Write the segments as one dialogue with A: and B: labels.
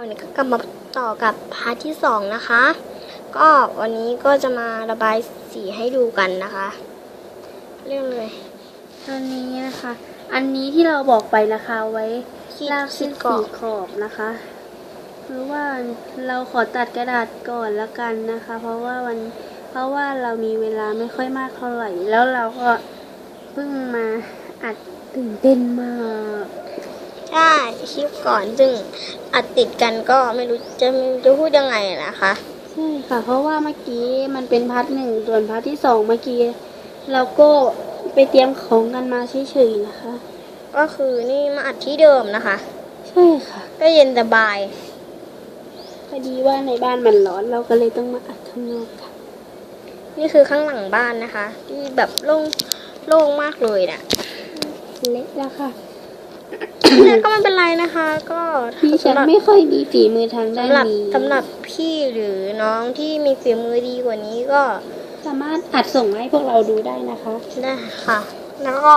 A: วันนี้ก็กลับมาต่อกับพาร์ทที่สองนะคะ ก็วันนี้ก็จะมาระบายสีให้ดูกันนะคะ เรื่องเลย
B: อันนี้นะคะ อันนี้ที่เราบอกไปนะคะไว้
A: ขีด
B: ลากเส้น
A: ขีดกรอ
B: สี
A: บ
B: ขอบนะคะหรือว่าเราขอตัดกระดาษก่อนละกันนะคะ เพราะว่าวันเพราะว่าเรามีเวลาไม่ค่อยมากเท่าไหร่ แล้วเราก็เพิ่งมาอัดตื่นเต้นมาก
A: ใช่คลิปก่อนซึ่งอัดติดกันก็ไม่รู้จะไม่รู้จะพูดยังไงนะคะ
B: ใช่ค่ะ เพราะว่าเมื่อกี้มันเป็นพาร์ทหนึ่งส่วนพาร์ทที่สองเมื่อกี้เราก็ไปเตรียมของกันมาเฉยๆนะคะ
A: ก็คือนี่มาอัดที่เดิมนะคะ
B: ใช่ค่ะ
A: ก็เย็นสบาย
B: พอดีว่าในบ้านมันร้อนเราก็เลยต้องมาอัดข้างนอกค่ะ
A: นี่คือข้างหลังบ้านนะคะ ที่แบบโล่งโล่งมากเลยนะ
B: เละแล้วค่ะ
A: แต่ก็ไม่เป็นไรนะคะ ก็
B: พี่ฉัน
A: สำหรับ
B: ไม่ค่อยมีฝีมือทางด้าน
A: สำหรับ
B: นี้
A: สำหรับพี่หรือน้องที่มีฝีมือดีกว่านี้ก็
B: สามารถอัดส่งมาให้พวกเราดูได้นะคะ
A: ได้ค่ะ แล้วก็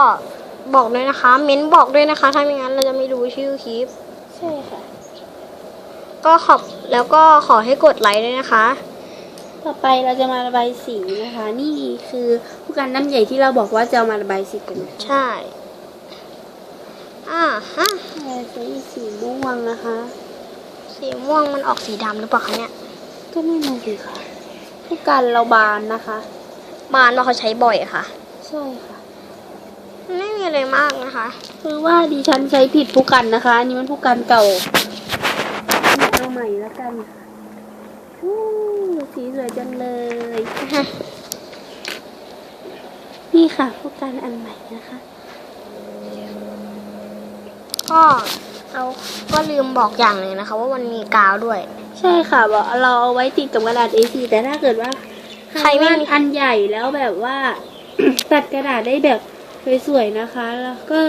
A: บอกด้วยนะคะ เม้นบอกด้วยนะคะ ถ้าไม่งั้นเราจะไม่รู้ชื่อคลิป
B: ใช่ค่ะ
A: ก็ขอบแล้วก็ขอให้กดไลค์ด้วยนะคะ
B: ต่อไปเราจะมาระบายสีนะคะ นี่คือผู้การน้ำใหญ่ที่เราบอกว่าจะเอามาระบายสีกันนะคะ
A: ใช่ อ่าฮะ
B: ใช่สีสีม่วงนะคะ
A: สีม่วงมันออกสีดำหรือเปล่าคะเนี่ย
B: ก็ไม่มาดีค่ะผู้การเราบานนะคะ
A: บานว่าเขาใช้บ่อยค่ะ
B: ใช่ค่ะ
A: ไม่มีอะไรมากนะคะ
B: คือว่าดิฉันใช้ผิดผู้กันนะคะอันนี้มันผู้กันเก่าเอาใหม่แล้วกันค่ะอู้สีสวยจังเลย นี่ค่ะผู้กันอันใหม่นะคะ
A: ก็เราก็ลืมบอกอย่างหนึ่งนะคะ ว่ามันมีกาวด้วย
B: ใช่ค่ะบอกเราเอาไว้ติดกับกระดาษ A4 แต่ถ้าเกิดว่า
A: ใครไม่มี
B: วาดอันใหญ่แล้วแบบว่า ตัดกระดาษได้แบบสวยๆนะคะ แล้วก็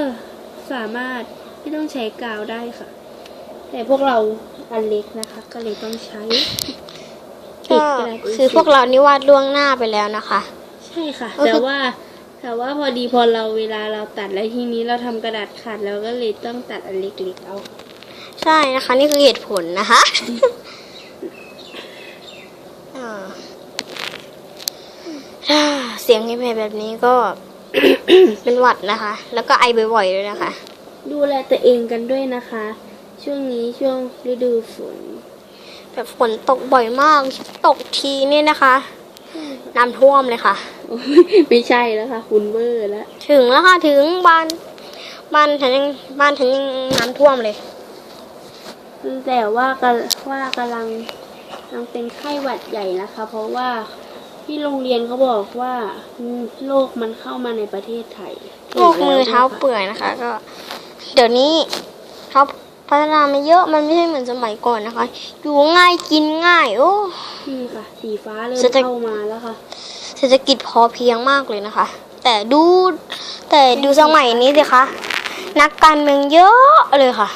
B: สามารถไม่ต้องใช้กาวได้ค่ะ แต่พวกเราอันเล็กนะคะ ก็เลยต้องใช้ติ
A: ก็
B: ดกระดาษ A4
A: คือพวกเรานี่วาดล่วงหน้าไปแล้วนะคะ
B: ใช่ค่ะ
A: ก็คือ
B: แต่ว่า แต่ว่าพอดีพอเราเวลาเราตัดแล้วทีนี้เราทำกระดาษขาดเราก็เลยต้องตัดอันเล็กๆเอา
A: ใช่นะคะ นี่คือเหตุผลนะคะอ่าถ้าเสียงเพลงแบบนี้ก็เป็นหวัดนะคะ แล้วก็ไอบ่อยๆด้วยนะคะ
B: ดูแลตัวเองกันด้วยนะคะ ช่วงนี้ช่วงฤดูฝน
A: แบบฝนตกบ่อยมาก ตกทีเนี่ยนะคะน้ำท่วมเลยค่ะ
B: โอ้ย ไม่ใช่แล้วค่ะ คุณเวอร์แล้ว
A: ถึงแล้วค่ะ ถึงบ้านบ้านฉันยังบ้านฉันยังน้ำท่วมเลย
B: แต่ว่ากำว่ากำลังกำลังเป็นไข้หวัดใหญ่นะคะเพราะว่าที่โรงเรียนเขาบอกว่าอืมโรคมันเข้ามาในประเทศไทย
A: โรคมือเท้าเปื่อยนะคะ ก็ เดี๋ยวนี้เขาพัฒนามาเยอะมันไม่ใช่เหมือนสมัยก่อนนะคะ อยู่ง่ายกินง่าย โอ้
B: นี่ค่ะ สีฟ้าเริ่ม
A: เศรษฐ
B: เข้ามาแล้วค่ะ
A: เศรษฐกิจพอเพียงมากเลยนะคะ แต่ดูแต่ดูสมัยนี้สิคะนักการเมืองเยอะเลยค่ะ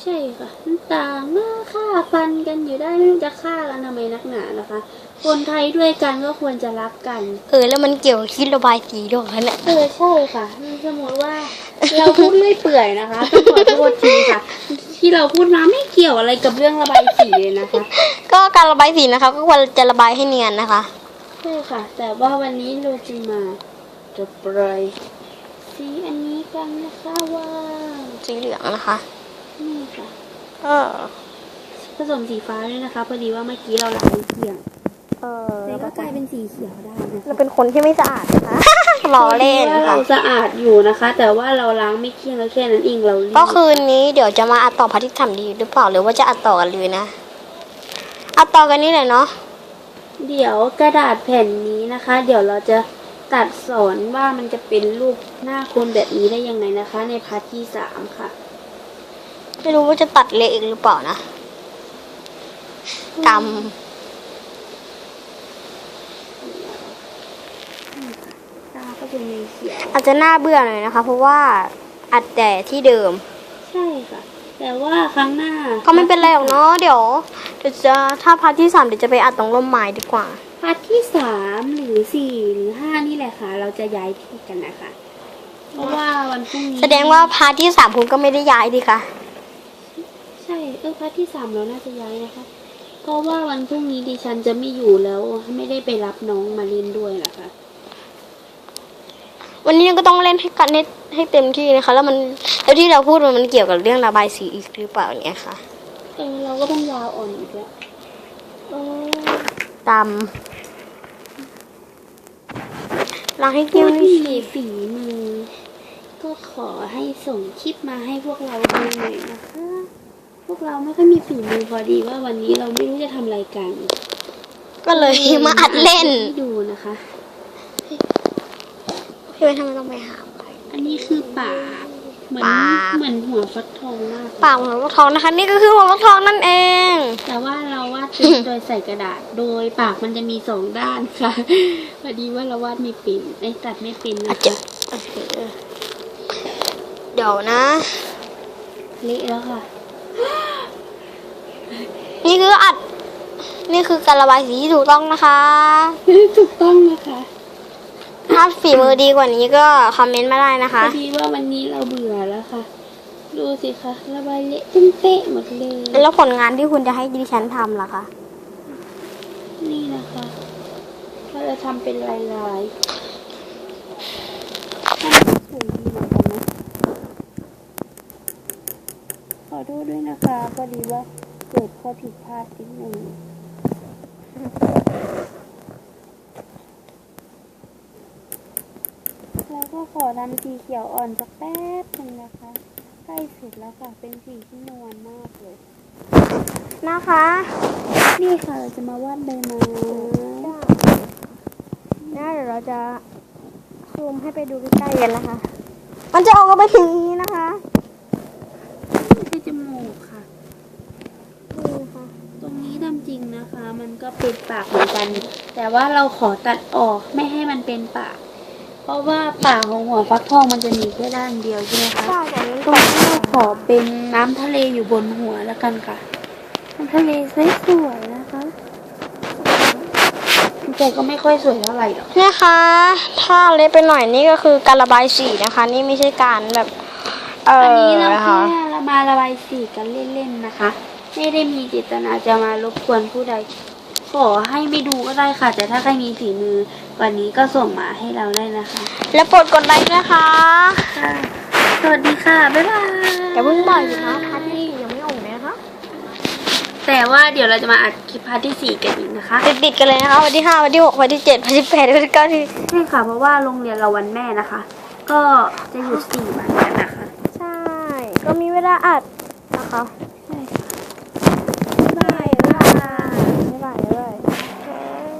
B: ใช่ค่ะต่างหน้าฆ่าฟันกันอยู่ได้ไม่รู้จะฆ่ากันทำไมนักหนานะคะ คนไทยด้วยกันก็ควรจะรักกัน
A: เออ แล้วมันเกี่ยวกับคิดระบายสีด้วยคะเนี่ย
B: เออใช่ค่ะสมมติว่าเราพูดเรื่อยเปื่อยนะคะต้องขอโทษทีค่ะ ที่เราพูดมาไม่เกี่ยวอะไรกับเรื่องระบายสีเลยนะคะ
A: ก็การระบายสีนะคะ ก็ควรจะระบายให้เนียนนะคะ
B: ใช่ค่ะ แต่ว่าวันนี้เราจะมาจะปล่อยสีอันนี้กันนะคะว่า
A: สีเหลืองนะคะ
B: นี่ค่ะ
A: เออ
B: ผสมสีฟ้าด้วยนะคะ พอดีว่าเมื่อกี้เราล้างเกลี่ยง
A: เออ
B: แต่ก็กลายเป็นสีเขียวได้นะ
A: เรา
B: คะ
A: เป็นคนที่ไม่สะอาดนะคะล้อเล่น
B: พราะว่า
A: ค่ะ
B: เราสะอาดอยู่นะคะ แต่ว่าเราล้างไม่เกลี้ยงแล้วแค่นั้นเองเรารีบ
A: ก็คืนนี้เดี๋ยวจะมาอัดต่อพาร์ทที่สามดีหรือเปล่าหรือว่าจะอัดต่อกันเลยนะอัดต่อกันนี่แหละเนาะ
B: เดี๋ยวกระดาษแผ่นนี้นะคะ เดี๋ยวเราจะตัดสอนว่ามันจะเป็นรูปหน้าคนแบบนี้ได้ยังไงนะคะ ในพาร์ทที่สามค่ะ
A: ไม่รู้ว่าจะตัดเละอีกหรือเปล่านะกรรม
B: ตาก็จะมีเขียว
A: อาจจะน่าเบื่อหน่อยนะคะ เพราะว่าอัดแต่ที่เดิม
B: ใช่ค่ะ แต่ว่าครั้งหน้า
A: ก็ไม่เป็นไรหรอกเนาะเดี๋ยวเดี๋ยวจะถ้าพาร์ทที่สามเดี๋ยวจะไปอัดตรงร่มไม้ดีกว่า
B: พาร์ทที่สามหรือสี่หรือห้านี่แหละค่ะ เราจะย้ายที่กันนะคะ เพราะว่าวันพรุ่งนี้
A: แสดงว่าพาร์ทที่สามคุณก็ไม่ได้ย้ายดีค่ะ
B: ใช่ช่เออพาร์ทที่สามเราน่าจะย้ายนะคะ เพราะว่าวันพรุ่งนี้ดิฉันจะไม่อยู่แล้ว ไม่ได้ไปรับน้องมาเล่นด้วยนะคะ
A: วันนี้ก็ต้องเล่นให้กันให้ให้เต็มที่นะคะ แล้วมัน แล้วที่เราพูดมันมันเกี่ยวกับเรื่องระบายสีอีกหรือเปล่าเนี่ยค่ะ
B: เออเราก็ต้องยาวอ่อนอีกแล้วเออ
A: ตามล้างให้
B: ผู้
A: เกี่ยวนี่
B: ที่มีฝีมือ ก็ขอให้ส่งคลิปมาให้พวกเราดูหน่อยนะคะ พวกเราไม่ค่อยมีฝีมือพอดีว่าวันนี้เราไม่รู้จะทำอะไรกัน
A: ก็เลยมาอัดเล่น
B: ให้ดูนะคะ
A: พี่ไว้ทำไมต้องไปหาใคร
B: อันนี้คือปาก เหมือน
A: ปาก
B: เหมือนหัวฟักทองมาก
A: ปากหัวฟักทองนะคะ นี่ก็คือหัวฟักทองนั่นเอง
B: แต่ว่าเราวาดเป็นโดยใส่กระดาษ โดยปากมันจะมีสองด้านค่ะพอดีว่าเราวาดไม่เป็นไอ้ยตัดไม่เป็น
A: อา
B: นะ
A: จจะ
B: คะ
A: โอเคเดี๋ยวนะ
B: เละแล้วค่ะ
A: นี่คืออัด นี่คือการระบายสีที่ถูกต้องนะคะ
B: ถูกต้องนะคะ
A: ถ้าฝีมือดีกว่านี้ก็คอมเมนต์มาได้นะ
B: พ
A: คะ
B: อดีว่าวันนี้เราเบื่อแล้วค่ะ ดูสิคะระบายเละเต็มเป๊ะหมดเลย
A: แล้วผลงานที่คุณจะให้ดิฉันทำล่ะคะ
B: นี่นะคะเราจะทำเป็นลายลายๆทำสวยดีเหมือนกันนะขอโทษด้วยนะคะพอดีว่าเกิดข้อผิดพลาดนิดหนึ่งแล้วก็ ขอทำสีเขียวอ่อนสักแป๊บหนึงนะคะ ใกล้เสร็จแล้วค่ะ เป็นสีที่นวลมากเลย
A: นะคะ
B: นี่ค่ะเราจะมาวาดใบไม้
A: น่าเดี๋ยวเราจะซูมให้ไปดูใกล้ๆกันนะคะ มันจะออกมาเป็นอย่างนี้นะคะ
B: ที่จมูกค่ะ
A: นี่นะคะ
B: ตรงนี้ทำจริงนะคะ มันก็เป็นปากเหมือนกัน แต่ว่าเราขอตัดออกไม่ให้มันเป็นปากเพ ราะว่าปากของหัวฟักทองมันจะมีแค่ด้านเดียวใช่ไหมคะ
A: ใช่แต่นี้
B: ตรงนี้เราขอเป็นน้ำทะเลอยู่บนหัวแล้วกันค่ะ น้ำทะเลสวยๆนะคะแต่ก็ไม่ค่อยสวยเท่าไหร่หรอก
A: นะคะ ถ้าเล็กไปหน่อยนี่ก็คือการระบายสีนะคะ นี่ไม่ใช่การแบบ เออ
B: อันนี้เรา
A: นะ
B: แค่
A: คะ
B: เรามาระบายสีกันเล่นๆนะคะ ไม่ได้มีเจตนาจะมารบกวนผู้ใด ขอให้ไม่ดูก็ได้ค่ะ แต่ถ้าใครมีฝีมือกว่านี้ก็ส่งมาให้เราได้นะคะ
A: แล้วโปรดกดไลค์นะคะ
B: ค่ะสวัสดีค่ะ บ๊ายบาย
A: อย่าเพิ่งบ่อยอยู่นะพาร์ทที่ยังไม่ออกเลยนะคะ
B: แต่ว่าเดี๋ยวเราจะมาอัดคลิปพาร์ทที่สี่กันอีกนะคะ
A: ติดๆกันเลยนะคะวันที่ห้าวันที่หกวันที่เจ็ดวันที่แปดวันที่เก้าที่
B: ใช่ค่ะ เพราะว่าโรงเรียนเราวันแม่นะคะ ก็จะหยุดสี่วันกันนะคะ
A: ใช่ ก็มีเวลาอัดนะคะ
B: ใช่ค่ะ
A: บ๊ายบายบ๊ายบายบ๊ายบายบ๊ายบาย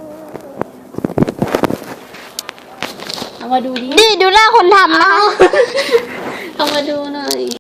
B: เอามาดูดิ
A: นี่ดูหน้าคนทำนะคะ
B: เอามาดูหน่อย